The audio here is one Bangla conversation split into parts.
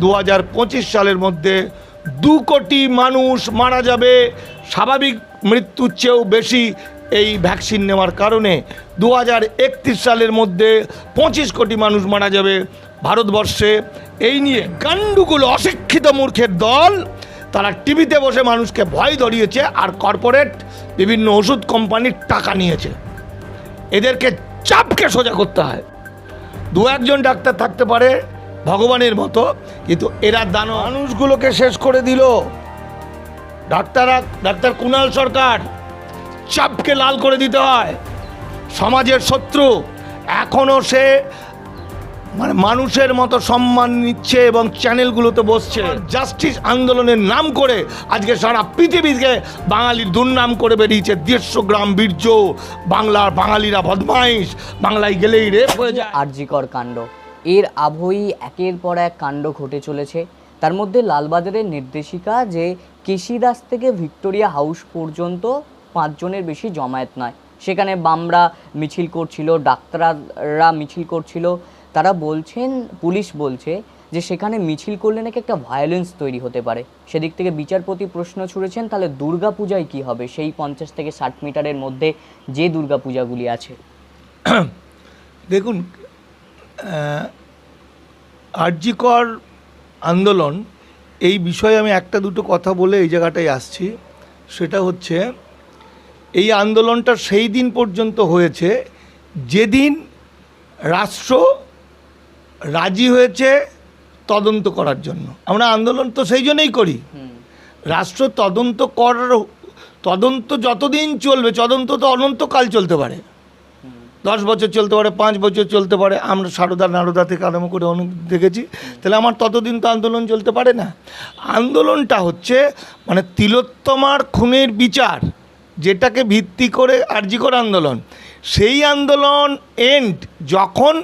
দু হাজার পঁচিশ সালের মধ্যে দু কোটি মানুষ মারা যাবে। স্বাভাবিক মৃত্যুর চেয়েও বেশি এই ভ্যাকসিন নেওয়ার কারণে দু হাজার একত্রিশ সালের মধ্যে পঁচিশ কোটি মানুষ মারা যাবে ভারতবর্ষে। এই নিয়ে গান্ডুগুলো অশিক্ষিত মূর্খের দল, তারা টিভিতে বসে মানুষকে ভয় ধরিয়েছে আর কর্পোরেট বিভিন্ন ওষুধ কোম্পানির টাকা নিয়েছে। এদেরকে চাপকে সোজা করতে হয়। দু একজন ডাক্তার থাকতে পারে ভগবানের মতো কিন্তু এরা দানো মানুষগুলোকে শেষ করে দিল। ডাক্তাররা ডাক্তার কুণাল সরকার চাপকে লাল করে দিতে হয়। সমাজের শত্রু এখনও সে মানে মানুষের মতো সম্মান নিচ্ছে এবং চ্যানেলগুলোতে বসছে। জাস্টিস আন্দোলনের নাম করে আজকে সারা পৃথিবীকে বাঙালির দুর্নাম করে বেরিয়েছে দেড়শো গ্রাম বীর্য। বাংলার বাঙালিরা বদমাইশ। বাংলায় গেলেই রেপ হয়ে যায়। আরজিকর কাণ্ড। এর আবহই একের পর এক কাণ্ড ঘটে চলেছে। তার মধ্যে লালবাজারের নির্দেশিকা যে কেশিদাস থেকে ভিক্টোরিয়া হাউস পর্যন্ত পাঁচজনের বেশি জমায়েত নয়। সেখানে বামরা মিছিল করছিল, ডাক্তাররা মিছিল করছিল। তারা বলছেন, পুলিশ বলছে যে সেখানে মিছিল করলে নাকি একটা ভায়োলেন্স তৈরি হতে পারে। সেদিক থেকে বিচারপতি প্রশ্ন ছুড়েছেন, তাহলে দুর্গা পূজায় কী হবে? সেই পঞ্চাশ থেকে ষাট মিটারের মধ্যে যে দুর্গা পূজাগুলি আছে। দেখুন আর্যিকর আন্দোলন এই বিষয়ে আমি একটা দুটো কথা বলে এই জায়গাটায় আসছি। সেটা হচ্ছে এই আন্দোলনটা সেই দিন পর্যন্ত হয়েছে যেদিন রাষ্ট্র রাজি হয়েছে তদন্ত করার জন্য। আমরা আন্দোলন তো সেই জন্যই করি। রাষ্ট্র তদন্ত করার তদন্ত যতদিন চলবে তদন্ত তো অনন্তকাল চলতে পারে। দশ বছর চলতে পারে, পাঁচ বছর চলতে পারে, আমরা সারদা নারদা থেকে আরম্ভ করে অনেক দেখেছি। তাহলে আমার ততদিন তো আন্দোলন চলতে পারে না। আন্দোলনটা হচ্ছে মানে তিলোত্তমার খুনের বিচার, যেটাকে ভিত্তি করে আর্জিকর আন্দোলন। সেই আন্দোলন এন্ড যখন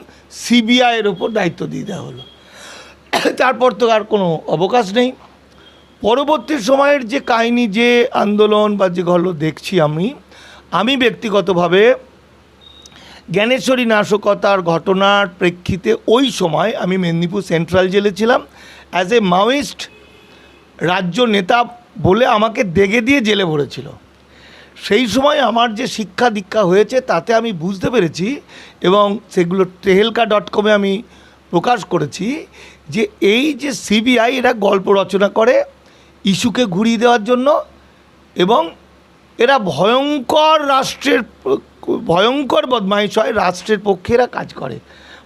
সিবিআইয়ের ওপর দায়িত্ব দিয়ে দেওয়া হলো। তারপর তো আর কোনো অবকাশ নেই। পরবর্তী সময়ের যে কাহিনী, যে আন্দোলন বা যে গল্প দেখছি আমি আমি ব্যক্তিগতভাবে জ্ঞানেশ্বরী নাশকতার ঘটনার প্রেক্ষিতে ওই সময় আমি মেদিনীপুর সেন্ট্রাল জেলে ছিলাম। অ্যাজ এ মাওয়িস্ট রাজ্য নেতা বলে আমাকে দেগে দিয়ে জেলে ভরেছিল। সেই সময় আমার যে শিক্ষা দীক্ষা হয়েছে তাতে আমি বুঝতে পেরেছি এবং সেগুলো টেহেলকা ডট কমে আমি প্রকাশ করেছি যে এই যে সিবিআই এরা গল্প রচনা করে ইস্যুকে ঘুরিয়ে দেওয়ার জন্য এবং এরা ভয়ঙ্কর রাষ্ট্রের, ভয়ঙ্কর বদমাইশ হয়, রাষ্ট্রের পক্ষে এরা কাজ করে।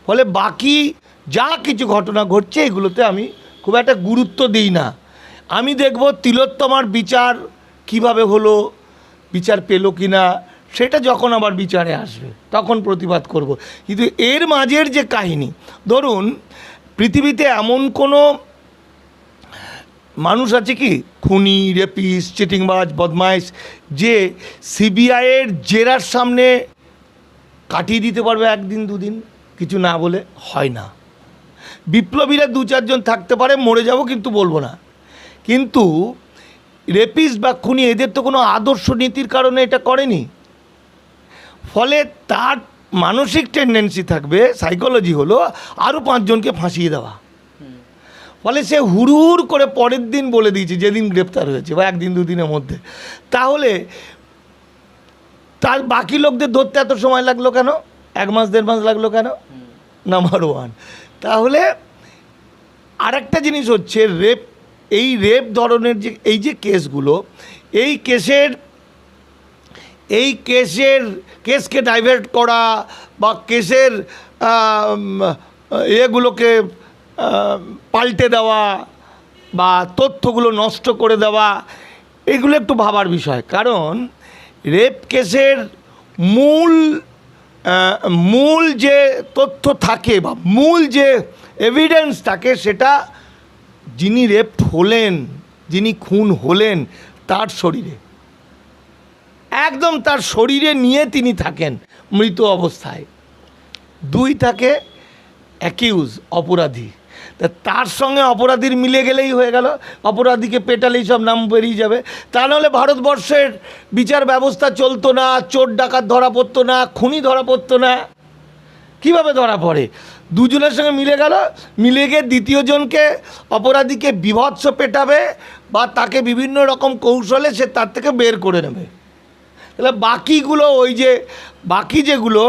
ফলে বাকি যা কিছু ঘটনা ঘটছে, এগুলোতে আমি খুব একটা গুরুত্ব দিই না। আমি দেখব তিলোত্তমার বিচার কীভাবে হলো, বিচার পেল কি না সেটা যখন আবার বিচারে আসবে, তখন প্রতিবাদ করব। কিন্তু এর মাঝের যে কাহিনী, ধরুন, পৃথিবীতে এমন কোনো মানুষ আছে কি? খুনি রেপিস চিটিংবাজ, বদমাইশ, যে সিবিআইয়ের জেরার সামনে কাটিয়ে দিতে পারবে একদিন, দুদিন, কিছু না বলে হয় না। বিপ্লবীরা দু চারজন থাকতে পারে, মরে যাব কিন্তু বলব না। কিন্তু রেপিস বা খুনি এদের তো কোনো আদর্শ নীতির কারণে এটা করেনি। ফলে তার মানসিক টেন্ডেন্সি থাকবে সাইকোলজি হলো আরও পাঁচজনকে ফাঁসিয়ে দেওয়া। ফলে সে হুড়হুড় করে পরের দিন বলে দিয়েছে যেদিন গ্রেপ্তার হয়েছে বা একদিন দুদিনের মধ্যে। তাহলে তার বাকি লোকদের ধরতে এত সময় লাগল কেন? এক মাস দেড় মাস লাগল কেন? নাম্বার ওয়ান তাহলে আরেকটা জিনিস হচ্ছে রেপ এই রেপ ধরনের যে এই যে কেসগুলো এই কেসের এই কেসের কেসকে ডাইভার্ট করা বা কেসের এগুলোকে পাল্টে দেওয়া বা তথ্যগুলো নষ্ট করে দেওয়া, এগুলো একটু ভাবার বিষয়। কারণ রেপ কেসের মূল মূল যে তথ্য থাকে বা মূল যে এভিডেন্স থাকে, সেটা যিনি রেপ্ট হলেন, যিনি খুন হলেন, তার শরীরে। একদম তার শরীরে নিয়ে তিনি থাকেন মৃত অবস্থায়। দুই থাকে অ্যাকিউজ অপরাধী। তা তার সঙ্গে অপরাধীর মিলে গেলেই হয়ে গেল। অপরাধীকে পেটালেই সব নাম বেরিয়ে যাবে। তা নাহলে ভারতবর্ষের বিচার ব্যবস্থা চলতো না, চোর ডাকাত ধরা পড়তো না, খুনি ধরা পড়তো না। কীভাবে ধরা পড়ে? দুজনের সঙ্গে মিলে গেল। মিলে গিয়ে দ্বিতীয়জনকে অপরাধীকে বিভৎস পেটাবে বা তাকে বিভিন্ন রকম কৌশলে সে তার থেকে বের করে নেবে। তাহলে বাকিগুলো ওই যে, বাকি যেগুলো,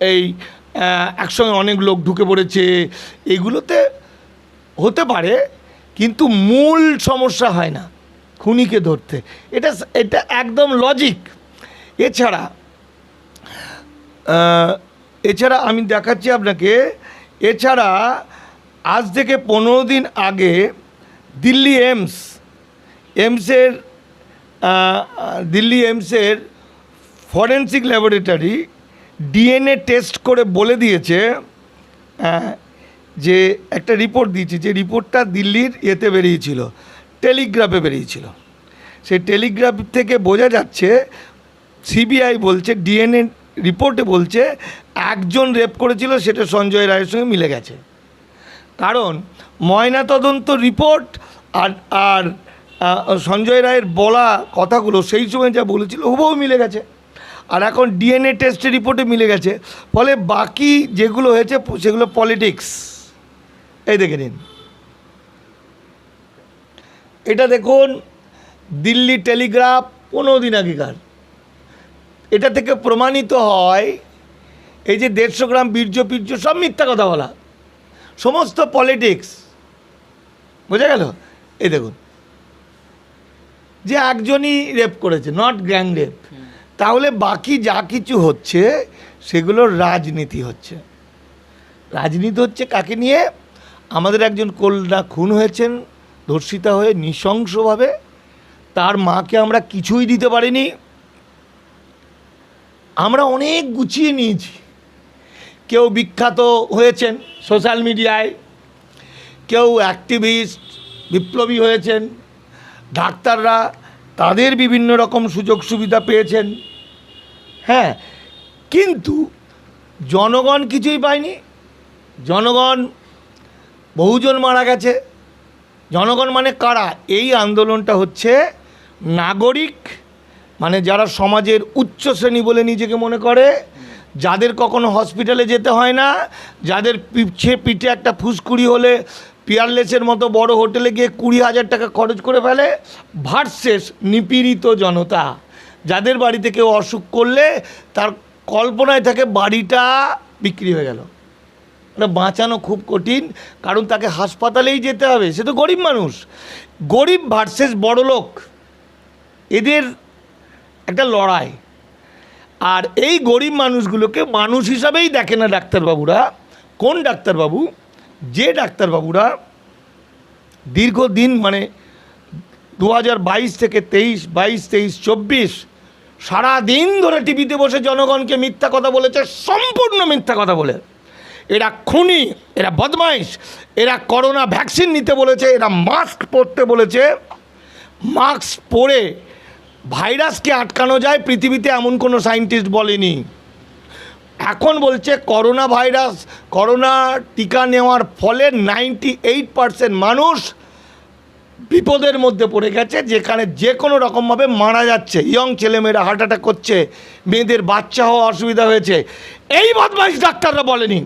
এই একসঙ্গে অনেক লোক ঢুকে পড়েছে। এগুলোতে হতে পারে, কিন্তু মূল সমস্যা হয় না খুনিকে ধরতে। এটা এটা একদম লজিক এছাড়া এছাড়া আমি দেখাচ্ছি আপনাকে, এছাড়া আজ থেকে পনেরো দিন আগে দিল্লি এমস এমসের দিল্লি এমসের ফরেন্সিক ল্যাবরেটরি ডিএনএ টেস্ট করে বলে দিয়েছে আহ, যে একটা রিপোর্ট দিয়েছে যে রিপোর্টটা দিল্লির ইয়েতে বেরিয়েছিল টেলিগ্রাফে বেরিয়েছিল। সেই টেলিগ্রাফ থেকে বোঝা যাচ্ছে সিবিআই বলছে ডিএনএ রিপোর্টে বলছে একজন রেপ করেছিল সেটা সঞ্জয় রায়ের সঙ্গে মিলে গেছে। কারণ ময়নাতদন্ত রিপোর্ট আর আর সঞ্জয় রায়ের বলা কথাগুলো সেই সময় যা বলেছিল হুবহু মিলে গেছে। আর এখন ডিএনএ টেস্টের রিপোর্টে মিলে গেছে। ফলে বাকি যেগুলো হয়েছে, সেগুলো পলিটিক্স এই দেখে নিন। এটা দেখুন, দিল্লি টেলিগ্রাফ পনেরো দিন আগেকার। এটা থেকে প্রমাণিত হয়, এই যে দেড়শো গ্রাম বীর্য পীর্য সব মিথ্যা কথা বলা। সমস্ত পলিটিক্স বোঝা গেল? এই দেখুন। যে একজনই রেপ করেছে নট গ্যাং রেপ তাহলে বাকি যা কিছু হচ্ছে, সেগুলো রাজনীতি হচ্ছে। রাজনীতি হচ্ছে কাকে নিয়ে? আমাদের একজন কন্যা খুন হয়েছেন, ধর্ষিতা হয়ে নৃশংসভাবে। তার মাকে আমরা কিছুই দিতে পারিনি। আমরা অনেক গুছিয়ে নিয়েছি। কেউ বিখ্যাত হয়েছেন সোশ্যাল মিডিয়ায়, কেউ অ্যাক্টিভিস্ট বিপ্লবী হয়েছেন, ডাক্তাররা তাদের বিভিন্ন রকম সুযোগ সুবিধা পেয়েছেন। হ্যাঁ কিন্তু জনগণ কিছুই পায়নি। জনগণ, বহুজন মারা গেছে। জনগণ মানে কারা? এই আন্দোলনটা হচ্ছে নাগরিক মানে যারা সমাজের উচ্চ শ্রেণি বলে নিজেকে মনে করে, যাদের কখনো হসপিটালে যেতে হয় না, যাদের পিছে পিঠে একটা ফুসকুড়ি হলে পিয়ারলেসের মতো বড় হোটেলে গিয়ে কুড়ি হাজার টাকা খরচ করে ফেলে ভার্সেস নিপীড়িত জনতা। যাদের বাড়িতে কেউ অসুখ করলে তার কল্পনায় থাকে বাড়িটা বিক্রি হয়ে গেল। এটা বাঁচানো খুব কঠিন, কারণ তাকে হাসপাতালেই যেতে হবে। সে তো গরিব মানুষ। গরিব ভার্সেস বড় লোক, এদের একটা লড়াই। আর এই গরিব মানুষগুলোকে মানুষ হিসাবেই দেখে না ডাক্তারবাবুরা। কোন ডাক্তারবাবু? যে ডাক্তারবাবুরা দীর্ঘদিন মানে দু হাজার বাইশ থেকে তেইশ, বাইশ, তেইশ, চব্বিশ সারা দিন ধরে টিভিতে বসে জনগণকে মিথ্যা কথা বলেছে, সম্পূর্ণ মিথ্যা কথা বলে। এরা খুনি, এরা বদমাইশ, এরা করোনা ভ্যাকসিন নিতে বলেছে, এরা মাস্ক পরতে বলেছে। মাস্ক পরে ভাইরাসকে আটকানো যায়, পৃথিবীতে এমন কোনো সায়েন্টিস্ট বলেনি। এখন বলছে করোনা ভাইরাস, করোনা টিকা নেওয়ার ফলে নাইনটি এইট পারসেন্ট মানুষ বিপদের মধ্যে পড়ে গেছে, যেখানে যে কোনো রকমভাবে মারা যাচ্ছে। ইয়ং ছেলেমেয়েরা হার্ট অ্যাটাক করছে, মেয়েদের বাচ্চা হওয়া অসুবিধা হয়েছে। এই বদমাইশ ডাক্তাররা বলেনি।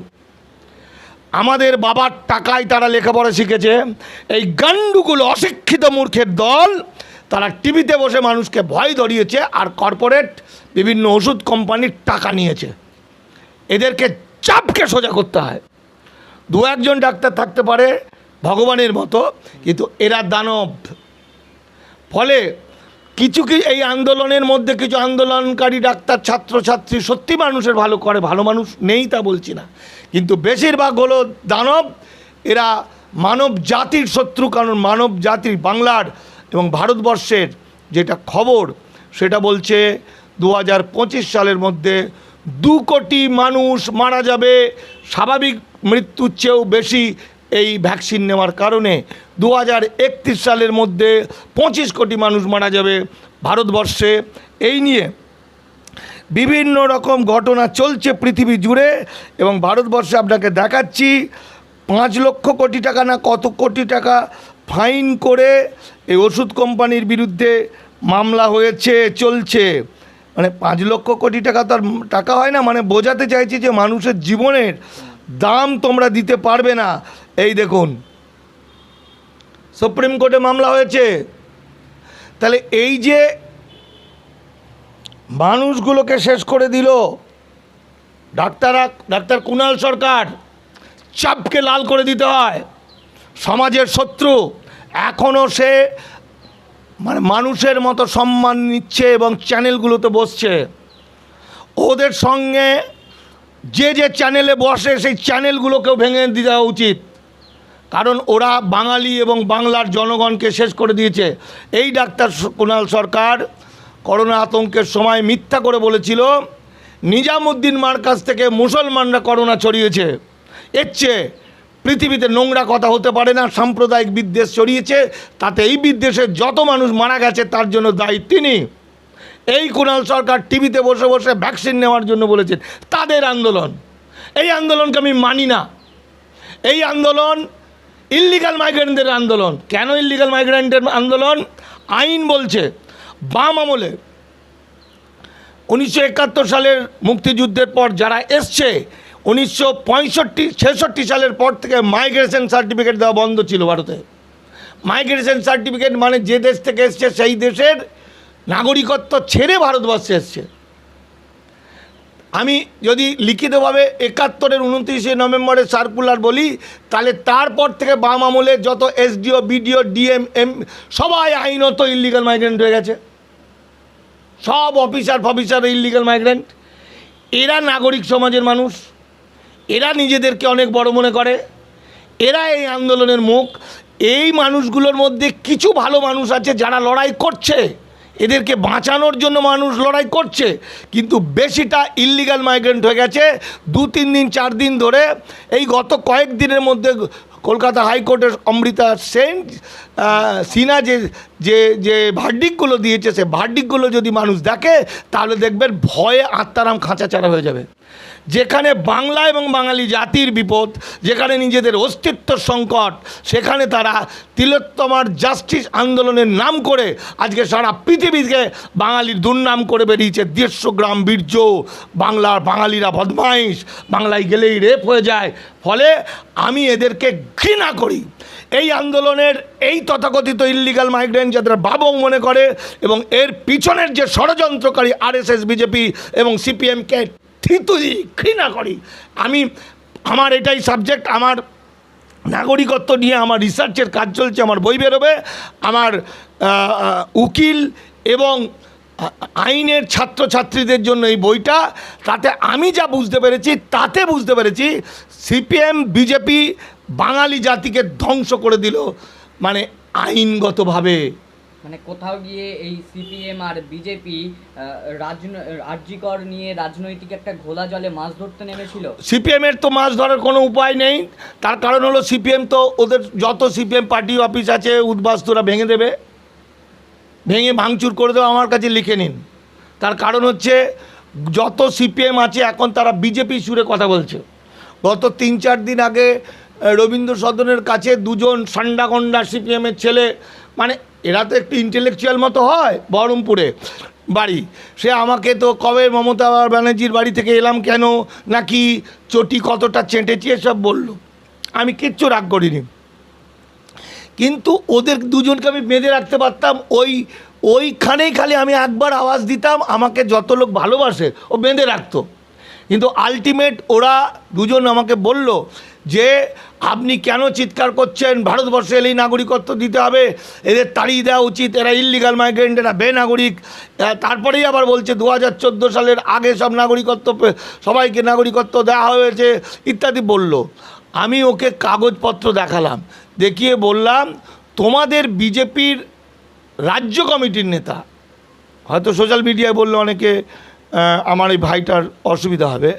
আমাদের বাবার টাকায় তারা লেখাপড়া শিখেছে। এই গান্ডুগুলো অশিক্ষিত মূর্খের দল, তারা টিভিতে বসে মানুষকে ভয় ধরিয়েছে আর কর্পোরেট বিভিন্ন ওষুধ কোম্পানির টাকা নিয়েছে। এদেরকে চাপকে সোজা করতে হয়। দু একজন ডাক্তার থাকতে পারে ভগবানের মতো, কিন্তু এরা দানব। ফলে কিছু কি, এই আন্দোলনের মধ্যে কিছু আন্দোলনকারী ডাক্তার, ছাত্রছাত্রী সত্যি মানুষের ভালো করে, ভালো মানুষ নেই তা বলছি না। কিন্তু বেশিরভাগ হলো দানব, এরা মানব জাতির শত্রু, কারণ মানব জাতির বাংলার এবং ভারতবর্ষের যেটা খবর, সেটা বলছে দু হাজার পঁচিশ সালের মধ্যে দু কোটি মানুষ মারা যাবে, স্বাভাবিক মৃত্যুর চেয়েও বেশি এই ভ্যাকসিন নেওয়ার কারণে। দু হাজার একত্রিশ সালের মধ্যে পঁচিশ কোটি মানুষ মারা যাবে ভারতবর্ষে। এই নিয়ে বিভিন্ন রকম ঘটনা চলছে পৃথিবী জুড়ে এবং ভারতবর্ষে আপনাকে দেখাচ্ছি, পাঁচ লক্ষ কোটি টাকা না কত কোটি টাকা ফাইন করে এই ওষুধ কোম্পানির বিরুদ্ধে মামলা হয়েছে, চলছে। মানে পাঁচ লক্ষ কোটি টাকা তো আর টাকা হয় না মানে বোঝাতে চাইছি যে মানুষের জীবনের দাম তোমরা দিতে পারবে না। এই দেখুন, সুপ্রিম কোর্টে মামলা হয়েছে। তাহলে এই যে মানুষগুলোকে শেষ করে দিল ডাক্তাররা ডাক্তার কুণাল সরকার, চাপকে লাল করে দিতে হয়। সমাজের শত্রু এখনও সে মানে মানুষের মতো সম্মান নিচ্ছে এবং চ্যানেলগুলোতে বসছে। ওদের সঙ্গে যে যে চ্যানেলে বসে সেই চ্যানেলগুলোকেও ভেঙে দেওয়া উচিত। কারণ ওরা বাঙালি এবং বাংলার জনগণকে শেষ করে দিয়েছে। এই ডাক্তার কুণাল সরকার করোনা আতঙ্কের সময় মিথ্যা করে বলেছিল, নিজামুদ্দিন মার কাছ থেকে মুসলমানরা করোনা ছড়িয়েছে। এর চেয়ে পৃথিবীতে নোংরা কথা হতে পারে না, সাম্প্রদায়িক বিদ্বেষ ছড়িয়েছে তাতে এই বিদ্বেষে যত মানুষ মারা গেছে, তার জন্য দায়ী তিনি। এই কুণাল সরকার টিভিতে বসে বসে ভ্যাকসিন নেওয়ার জন্য বলেছেন, তাদের আন্দোলন। এই আন্দোলনকে আমি মানি না। এই আন্দোলন ইল্লিগাল মাইগ্রেন্টদের আন্দোলন। কেন ইল্লিগাল মাইগ্রেন্টের আন্দোলন? আইন বলছে, বাম আমলে উনিশশো একাত্তর সালের মুক্তিযুদ্ধের পর যারা এসছে উনিশশো পঁয়ষট্টি, ছেষট্টি সালের পর থেকে মাইগ্রেশন সার্টিফিকেট দেওয়া বন্ধ ছিল ভারতে। মাইগ্রেশন সার্টিফিকেট মানে যে দেশ থেকে এসছে সেই দেশের নাগরিকত্ব ছেড়ে ভারতবর্ষে এসছে। আমি যদি লিখিতভাবে একাত্তরের উনত্রিশে নভেম্বরের সার্কুলার বলি, তাহলে তারপর থেকে বাম আমলে যত এসডিও বিডিও ডিএম এম সবাই আইনত ইল্লিগাল মাইগ্রেন্ট হয়ে গেছে। সব অফিসার ফফিসার ইল্লিগাল মাইগ্রেন্ট এরা নাগরিক সমাজের মানুষ। এরা নিজেদেরকে অনেক বড় মনে করে। এরা এই আন্দোলনের মুখ। এই মানুষগুলোর মধ্যে কিছু ভালো মানুষ আছে যারা লড়াই করছে। এদেরকে বাঁচানোর জন্য মানুষ লড়াই করছে। কিন্তু বেশিটা ইল্লিগাল মাইগ্রেন্ট হয়ে গেছে। দু, তিন দিন, চার দিন ধরে এই গত কয়েক দিনের মধ্যে কলকাতা হাইকোর্টের অমৃতা সেন সিনহা যে যে যে ভার্ডিকগুলো দিয়েছে, সে ভার্ডিকগুলো যদি মানুষ দেখে, তাহলে দেখবেন ভয়ে আত্মারাম খাঁচাচারা হয়ে যাবে। যেখানে বাংলা এবং বাঙালি জাতির বিপদ, যেখানে নিজেদের অস্তিত্ব সংকট, সেখানে তারা তিলোত্তমার জাস্টিস আন্দোলনের নাম করে আজকে সারা পৃথিবীকে বাঙালির দুর্নাম করে বেরিয়েছে। দেড়শো গ্রাম বীর্য, বাংলার বাঙালিরা বদমাইশ, বাংলায় গেলেই রেপ হয়ে যায়। ফলে আমি এদেরকে ঘৃণা করি। এই আন্দোলনের এই তথাকথিত ইল্লিগাল মাইগ্রেন্ট যাদের বাবং মনে করে এবং এর পিছনের যে ষড়যন্ত্রকারী আরএসএস, বিজেপি এবং সিপিএমকে থিতুই ঘৃণা করি। আমি, আমার এটাই সাবজেক্ট আমার নাগরিকত্ব নিয়ে আমার রিসার্চের কাজ চলছে, আমার বই বেরোবে। আমার উকিল এবং আইনের ছাত্রছাত্রীদের জন্য এই বইটা, তাতে আমি যা বুঝতে পেরেছি, তাতে বুঝতে পেরেছি, সিপিএম, বিজেপি বাঙালি জাতিকে ধ্বংস করে দিল মানে আইনগতভাবে। মানে কোথাও গিয়ে এই সিপিএম আর বিজেপি রাজ্যকর নিয়ে রাজনৈতিক একটা ঘোলা জলে মাছ ধরতে নেমেছিল। সিপিএমের তো মাছ ধরার কোনো উপায় নেই। তার কারণ হলো সিপিএম তো ওদের যত সিপিএম পার্টি অফিস আছে উদ্বাস্তুরা ভেঙে দেবে। ভেঙে ভাঙচুর করে দেবে আমার কাছে লিখে নিন। তার কারণ হচ্ছে যত সিপিএম আছে এখন তারা বিজেপি সুরে কথা বলছে। গত তিন চার দিন আগে রবীন্দ্র সদনের কাছে দুজন সান্ডাগন্ডা সিপিএমের ছেলে মানে এরা তো একটু ইন্টেলেকচুয়াল মতো হয়, বহরমপুরে বাড়ি। সে আমাকে তো কবে মমতা ব্যানার্জির বাড়ি থেকে এলাম কেন, নাকি চটি কতটা চেঁটেছি, এসব বলল। আমি কিচ্ছু রাগ করিনি। কিন্তু ওদের দুজনকে আমি বেঁধে রাখতে পারতাম, ওই, ওইখানেই খালি আমি একবার আওয়াজ দিতাম, আমাকে যত লোক ভালোবাসে, ও বেঁধে রাখতো। কিন্তু আলটিমেট ওরা দুজন আমাকে বলল যে আপনি কেন চিৎকার করছেন? ভারতবর্ষে এলেই নাগরিকত্ব দিতে হবে। এদের তাড়িয়ে দেওয়া উচিত। এরা ইল্লিগাল মাইগ্রেন্ট এরা বেনাগরিক। তারপরেই আবার বলছে দু হাজার চোদ্দ সালের আগে সব নাগরিকত্ব সবাইকে নাগরিকত্ব দেওয়া হয়েছে, ইত্যাদি বলল। আমি ওকে কাগজপত্র দেখালাম। দেখিয়ে বললাম, তোমাদের বিজেপির রাজ্য কমিটির নেতা। হয়তো সোশ্যাল মিডিয়ায় বললে অনেকে আমার এই ভাইটার অসুবিধা হবে।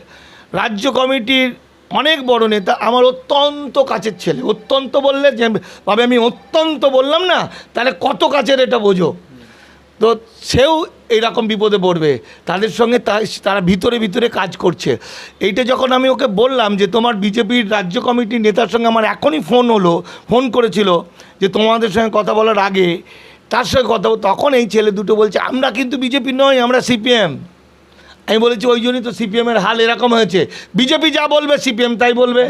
রাজ্য কমিটির অনেক বড় নেতা, আমার অত্যন্ত কাছের ছেলে। অত্যন্ত বললে যে, ভাবে আমি অত্যন্ত বললাম না, তাহলে কত কাছের এটা বোঝো? তো সেও এইরকম বিপদে পড়বে। তাদের সঙ্গে তারা ভিতরে ভিতরে কাজ করছে। এইটা যখন আমি ওকে বললাম যে, তোমার বিজেপির রাজ্য কমিটির নেতার সঙ্গে আমার এখনই ফোন হলো, ফোন করেছিল যে, তোমাদের সঙ্গে কথা বলার আগে, তার সঙ্গে কথা তখন এই ছেলে দুটো বলছে, আমরা কিন্তু বিজেপি নই আমরা সিপিএম। আমি বলেছি ওই জন্যই তো সিপিএমের হাল এরকম হয়েছে। বিজেপি যা বলবে, সিপিএম তাই বলবে।